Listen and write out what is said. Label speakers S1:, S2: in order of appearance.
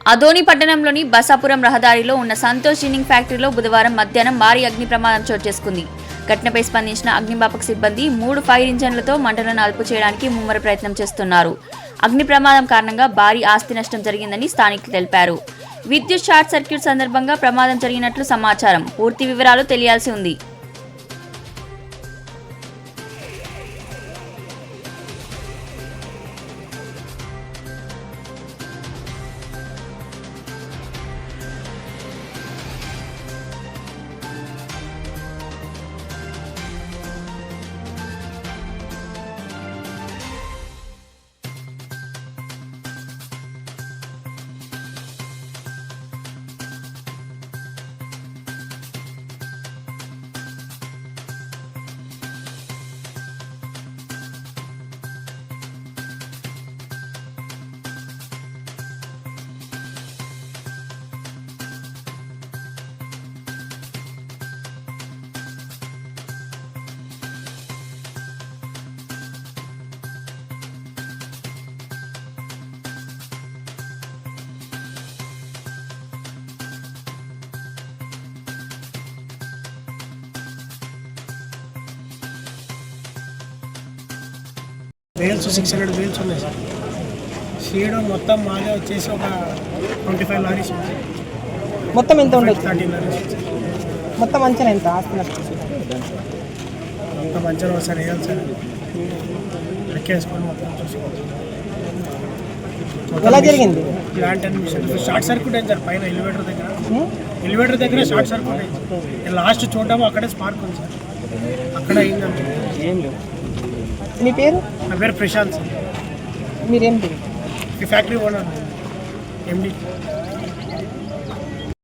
S1: అదోని పట్టణంలోని బసాపురం రహదారిలో ఉన్న సంతోష్ జిన్నింగ్ ఫ్యాక్టరీలో బుధవారం మధ్యాహ్నం భారీ అగ్ని ప్రమాదం చోటు చేసుకుంది. ఘటనపై స్పందించిన అగ్నిమాపక సిబ్బంది మూడు ఫైర్ ఇంజన్లతో మంటలను అదుపు చేయడానికి ముమ్మర ప్రయత్నం చేస్తున్నారు. అగ్ని ప్రమాదం కారణంగా భారీ ఆస్తి నష్టం జరిగిందని స్థానికులు తెలిపారు. విద్యుత్ షార్ట్ సర్క్యూట్ సందర్భంగా ప్రమాదం జరిగినట్లు సమాచారం. పూర్తి వివరాలు తెలియాల్సి ఉంది.
S2: బేల్స్ సిక్స్ హండ్రెడ్ బేల్స్ ఉన్నాయి సార్. షీడ్ మొత్తం మాలే వచ్చేసి ఒక ట్వంటీ ఫైవ్ లారీస్
S3: మొత్తం ఎంత ఉండొచ్చు
S2: థర్టీ లారీస్
S3: మొత్తం అంచనా ఎంత? ఆస్తి
S2: మొత్తం మంచిగా ఒకసారి వేయాలి సార్? లెక్కేసుకొని మొత్తం చూసుకోవాలి.
S3: ఎలా జరిగింది?
S2: Plant and machine. Short circuit అయింది సార్? పైన ఎలివేటర్ దగ్గర? ఎలివేటర్ దగ్గర షార్ట్ సర్క్యూట్ అయింది లాస్ట్ చూడడం అక్కడే స్పార్క్ ఉంది సార్. అక్కడ అయిందంటే
S3: ఏం లేవు. మీ పేరు?
S2: నా పేరు ప్రశాంత్ సార్.
S3: మీరేం
S2: ఈ ఫ్యాక్టరీ ఓనర్ ఎండి